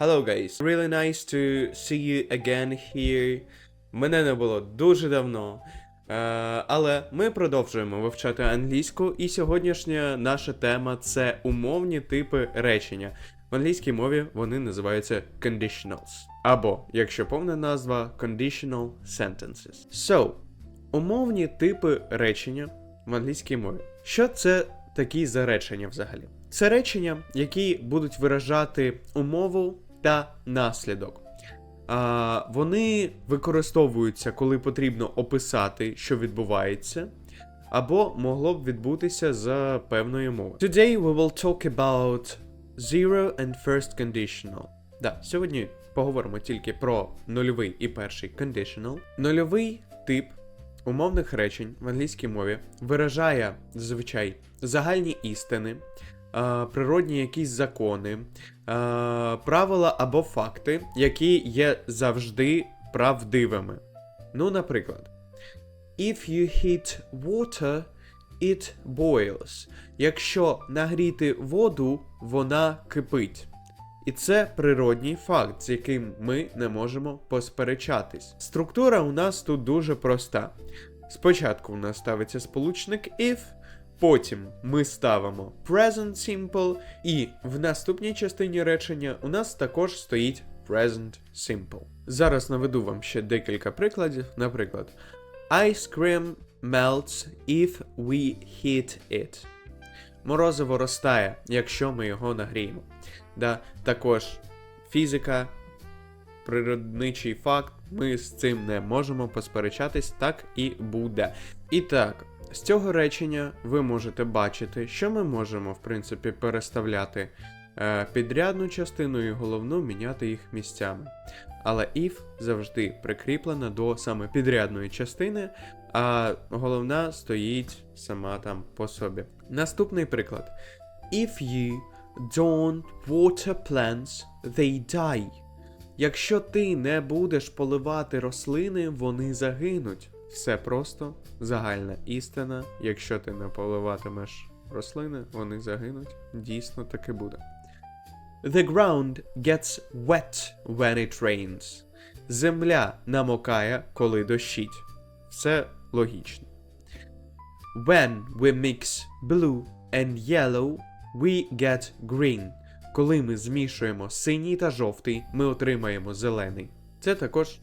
Hello guys, really nice to see you again here. Мене не було дуже давно. Е, але ми продовжуємо вивчати англійську, і сьогоднішня наша тема це умовні типи речення. В англійській мові вони називаються conditionals. Або, якщо повна назва, conditional sentences. So, умовні типи речення в англійській мові. Що це такі за речення взагалі? Це речення, які будуть виражати умову та наслідок. А, вони використовуються, коли потрібно описати, що відбувається, або могло б відбутися за певної мови. Today we will talk about zero and first conditional. Да, сьогодні поговоримо тільки про нульовий і перший conditional. Нульовий тип умовних речень в англійській мові виражає зазвичай загальні істини, природні якісь закони, е, правила або факти, які є завжди правдивими. Ну, наприклад, If you heat water, it boils. Якщо нагріти воду, вона кипить. І це природній факт, з яким ми не можемо посперечатись. Структура у нас тут дуже проста. Спочатку у нас ставиться сполучник if, потім ми ставимо present simple, і в наступній частині речення у нас також стоїть present simple. Зараз наведу вам ще декілька прикладів. Наприклад, Ice cream melts if we heat it. Морозиво розтає, якщо ми його нагріємо. Да, також фізика, природничий факт, ми з цим не можемо посперечатись, так і буде. І так, з цього речення ви можете бачити, що ми можемо, в принципі, переставляти е, підрядну частину і головну міняти їх місцями. Але if завжди прикріплена до саме підрядної частини, а головна стоїть сама там по собі. Наступний приклад. If you don't water plants, they die. Якщо ти не будеш поливати рослини, вони загинуть. Все просто загальна істина. Якщо ти не поливатимеш рослини, вони загинуть. Дійсно таки буде. The ground gets wet when it rains. Земля намокає, коли дощить. Все логічно. When we mix blue and yellow, we get green. Коли ми змішуємо синій та жовтий, ми отримаємо зелений. Це також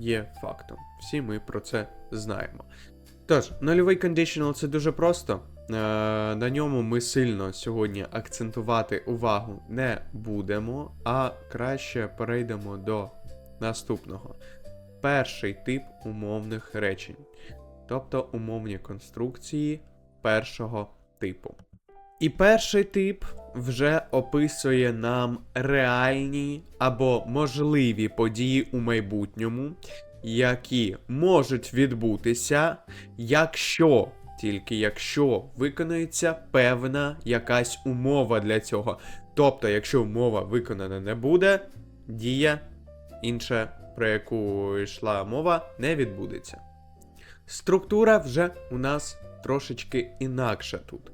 є фактом. Всі ми про це знаємо. Тож, нульовий conditional це дуже просто. Е, на ньому ми сильно сьогодні акцентувати увагу не будемо, а краще перейдемо до наступного. Перший тип умовних речень, тобто умовні конструкції першого типу. І перший тип вже описує нам реальні або можливі події у майбутньому, які можуть відбутися, якщо, тільки якщо виконується певна якась умова для цього. Тобто, якщо умова виконана не буде, дія інша, про яку йшла мова, не відбудеться. Структура вже у нас трошечки інакша тут.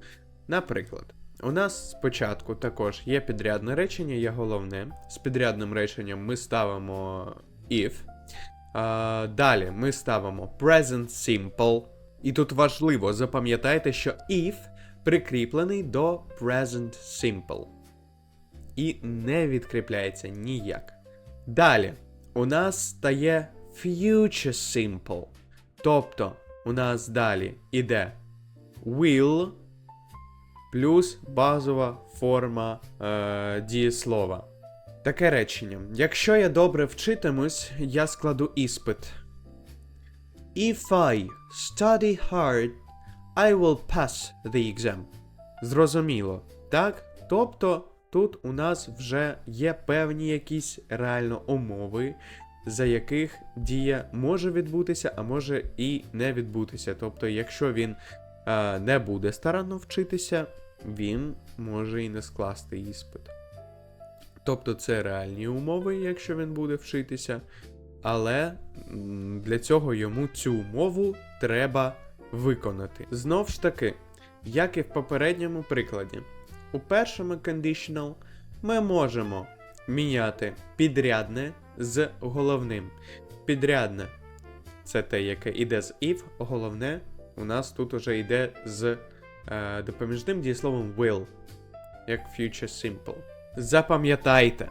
Наприклад, у нас спочатку також є підрядне речення, є головне. З підрядним реченням ми ставимо if. А, далі ми ставимо present simple. І тут важливо запам'ятайте, що if прикріплений до present simple. І не відкріпляється ніяк. Далі у нас стає future simple. Тобто у нас далі іде will плюс базова форма е, дієслова. Таке речення. Якщо я добре вчитимусь, я складу іспит. If I study hard, I will pass the exam. Зрозуміло, так? Тобто тут у нас вже є певні якісь реально умови, за яких дія може відбутися, а може і не відбутися. Тобто, якщо він е, не буде старанно вчитися, він може і не скласти іспит. Тобто це реальні умови, якщо він буде вчитися, але для цього йому цю умову треба виконати. Знов ж таки, як і в попередньому прикладі, у першому conditional ми можемо міняти підрядне з головним. Підрядне це те, яке йде з if, головне у нас тут уже йде з допоміжним дієсловом will, як future simple. Запам'ятайте,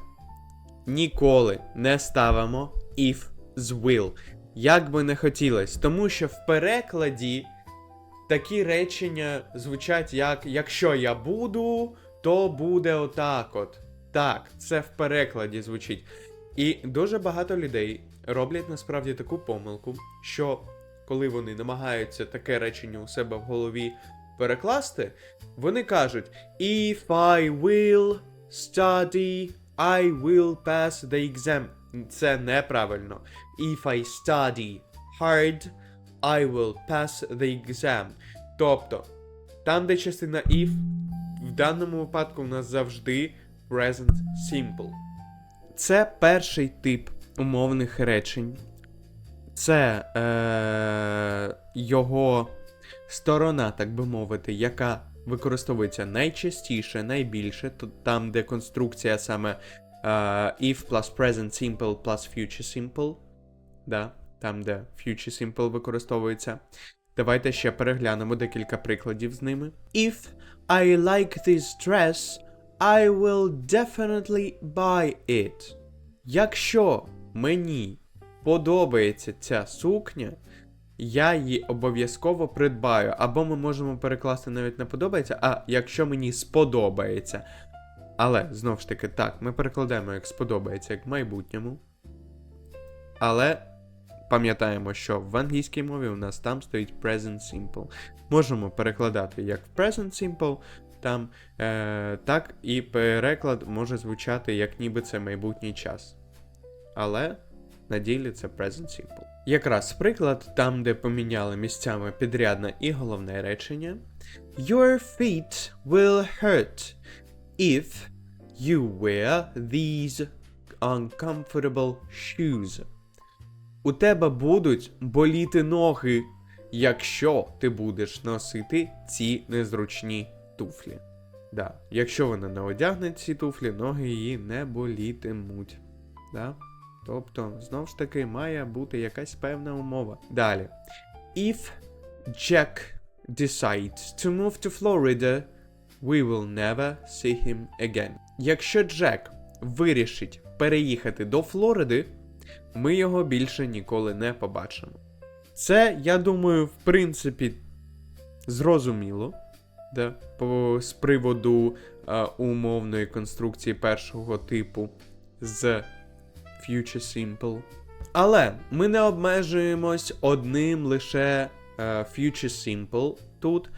ніколи не ставимо if з will, як би не хотілось, тому що в перекладі такі речення звучать як якщо я буду, то буде отак от. Так, це в перекладі звучить. І дуже багато людей роблять насправді таку помилку, що коли вони намагаються таке речення у себе в голові перекласти, вони кажуть: If I will study, I will pass the exam. Це неправильно. If I study hard, I will pass the exam. Тобто, там, де частина if, в даному випадку у нас завжди present simple. Це перший тип умовних речень. Це е, його сторона, так би мовити, яка використовується найчастіше, найбільше, то там, де конструкція саме е, if plus present simple plus future simple. Да, там, де future simple використовується. Давайте ще переглянемо декілька прикладів з ними. If I like this dress, I will definitely buy it. Якщо мені подобається ця сукня, я її обов'язково придбаю. Або ми можемо перекласти навіть не подобається, а якщо мені сподобається. Але, знову ж таки, так, ми перекладаємо як сподобається, як в майбутньому. Але пам'ятаємо, що в англійській мові у нас там стоїть present simple. Можемо перекладати як в present simple, там, е, так і переклад може звучати як ніби це майбутній час. Але на ділі це present simple. Якраз приклад, там, де поміняли місцями підрядне і головне речення. Your feet will hurt if you wear these uncomfortable shoes. У тебе будуть боліти ноги, якщо ти будеш носити ці незручні туфлі. Да. Якщо вона не одягне ці туфлі, ноги її не болітимуть. Да? Тобто, знову ж таки, має бути якась певна умова. Далі. If Jack decides to move to Florida, we will never see him again. Якщо Джек вирішить переїхати до Флориди, ми його більше ніколи не побачимо. Це, я думаю, в принципі, зрозуміло. Да? По, з приводу е, умовної конструкції першого типу з Future Simple. Але ми не обмежуємось одним лише е, Future Simple тут.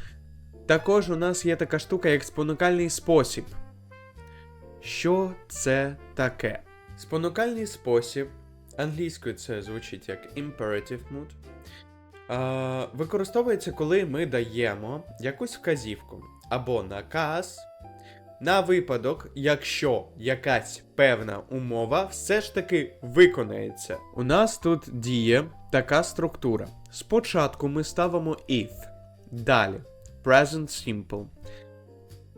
Також у нас є така штука, як спонукальний спосіб. Що це таке? Спонукальний спосіб, англійською це звучить як imperative mood. Е, використовується, коли ми даємо якусь вказівку або наказ на випадок, якщо якась певна умова все ж таки виконається. У нас тут діє така структура. Спочатку ми ставимо if, далі present simple,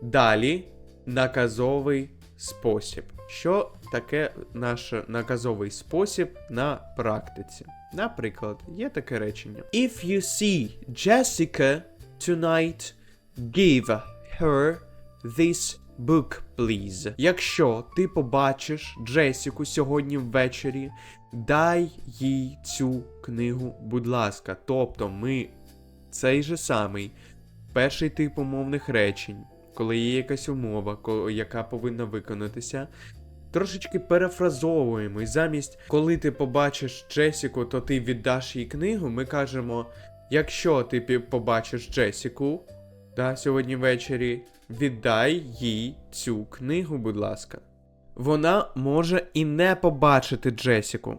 далі наказовий спосіб. Що таке наш наказовий спосіб на практиці? Наприклад, є таке речення: If you see Jessica tonight, give her this book, please. Якщо ти побачиш Джесіку сьогодні ввечері, дай їй цю книгу, будь ласка. Тобто ми цей же самий перший тип умовних речень, коли є якась умова, яка повинна виконатися. Трошечки перефразовуємо, і замість коли ти побачиш Джесіку, то ти віддаш їй книгу. Ми кажемо: якщо ти побачиш Джесіку, да, сьогодні ввечері, віддай їй цю книгу, будь ласка. Вона може і не побачити Джесіку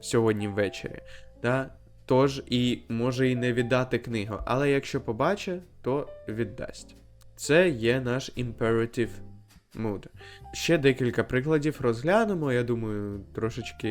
сьогодні ввечері. Да? Тож і може і не віддати книгу. Але якщо побачить, то віддасть. Це є наш imperative mood. Ще декілька прикладів розглянемо. Я думаю, трошечки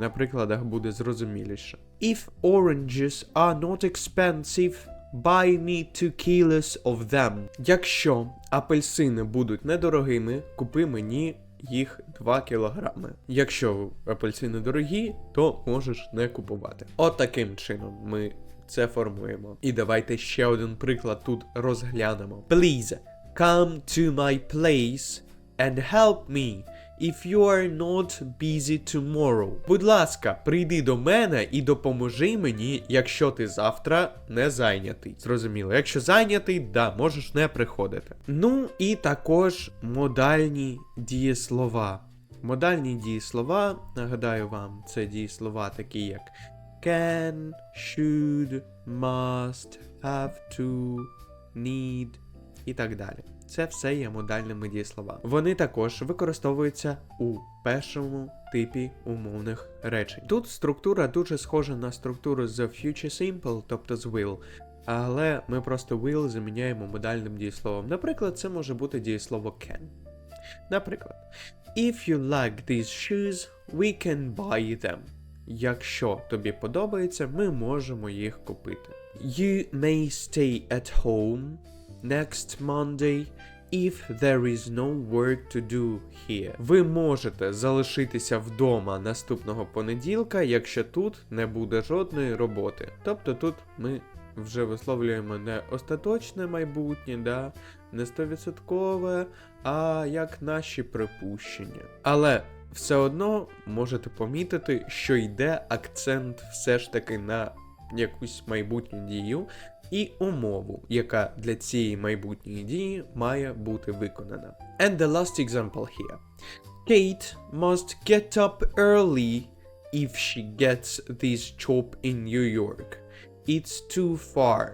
на прикладах буде зрозуміліше. If oranges are not expensive, buy me two kilos of them. Якщо апельсини будуть недорогими, купи мені їх 2 кілограми. Якщо апельсини дорогі, то можеш не купувати. От таким чином ми це формуємо. І давайте ще один приклад тут розглянемо. Please come to my place and help me. If you are not busy tomorrow. Будь ласка, прийди до мене і допоможи мені, якщо ти завтра не зайнятий. Зрозуміло, якщо зайнятий, да, можеш не приходити. Ну і також модальні дієслова. Модальні дієслова, нагадаю вам, це дієслова такі як can, should, must, have to, need і так далі. Це все є модальними дієсловами. Вони також використовуються у першому типі умовних речень. Тут структура дуже схожа на структуру з future simple, тобто з will. Але ми просто will заміняємо модальним дієсловом. Наприклад, це може бути дієслово can. Наприклад, If you like these shoes, we can buy them. Якщо тобі подобається, ми можемо їх купити. You may stay at home next Monday if there is no work to do here. Ви можете залишитися вдома наступного понеділка, якщо тут не буде жодної роботи. Тобто тут ми вже висловлюємо не остаточне майбутнє, да, не стовідсоткове, а як наші припущення. Але все одно можете помітити, що йде акцент все ж таки на якусь майбутню дію і умову, яка для цієї майбутньої дії має бути виконана. And the last example here. Kate must get up early if she gets this job in New York. It's too far.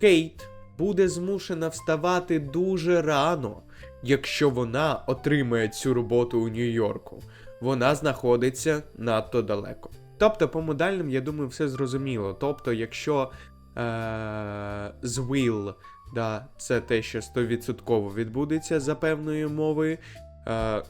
Кейт буде змушена вставати дуже рано, якщо вона отримає цю роботу у Нью-Йорку. Вона знаходиться надто далеко. Тобто, по модальним, я думаю, все зрозуміло. Тобто, якщо з will, да, це те, що 100% відбудеться за певною мовою. Е-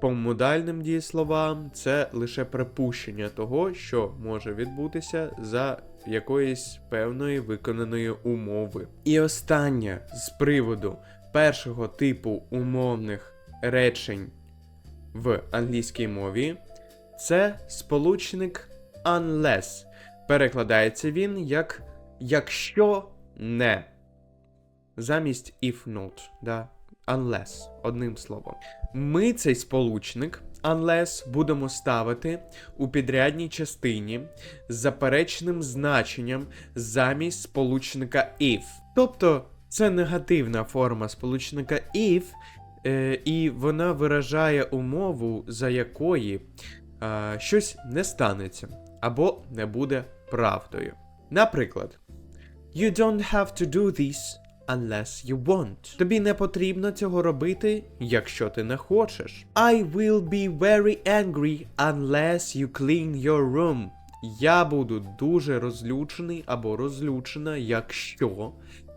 по модальним дієсловам це лише припущення того, що може відбутися за якоїсь певної виконаної умови. І останнє з приводу першого типу умовних речень в англійській мові це сполучник unless. Перекладається він як якщо не. Замість if not. Да? Unless, одним словом. Ми цей сполучник unless будемо ставити у підрядній частині з заперечним значенням замість сполучника if. Тобто це негативна форма сполучника if, е, і вона виражає умову, за якої е, щось не станеться або не буде правдою. Наприклад, You don't have to do this unless you want. Тобі не потрібно цього робити, якщо ти не хочеш. I will be very angry unless you clean your room. Я буду дуже розлючений або розлючена, якщо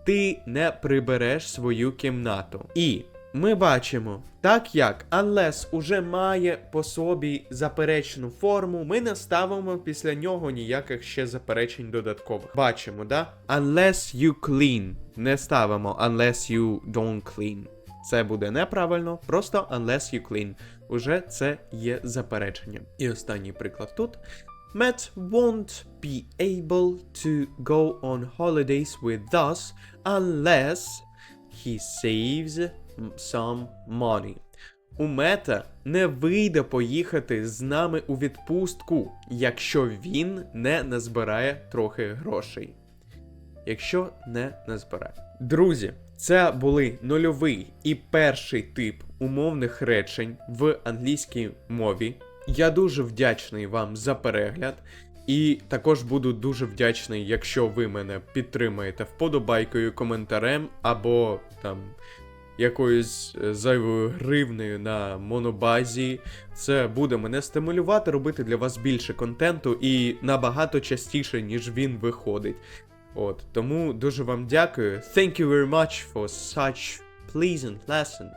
ти не прибереш свою кімнату. І ми бачимо, так як unless уже має по собі заперечну форму, ми не ставимо після нього ніяких ще заперечень додаткових. Бачимо, да? Unless you clean. Не ставимо unless you don't clean. Це буде неправильно, просто unless you clean. Уже це є запереченням. І останній приклад тут. Matt won't be able to go on holidays with us unless he saves some money. У Мета не вийде поїхати з нами у відпустку, якщо він не назбирає трохи грошей. Якщо не назбирає. Друзі, це були нульовий і перший тип умовних речень в англійській мові. Я дуже вдячний вам за перегляд. І також буду дуже вдячний, якщо ви мене підтримаєте вподобайкою, коментарем або там якоюсь е, зайвою гривнею на монобазі. Це буде мене стимулювати робити для вас більше контенту і набагато частіше, ніж він виходить. От, тому дуже вам дякую. Thank you very much for such pleasant lesson.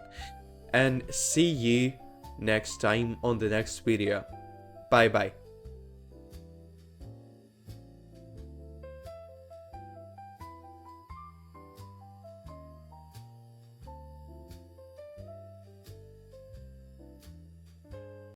And see you next time on the next video. Bye bye.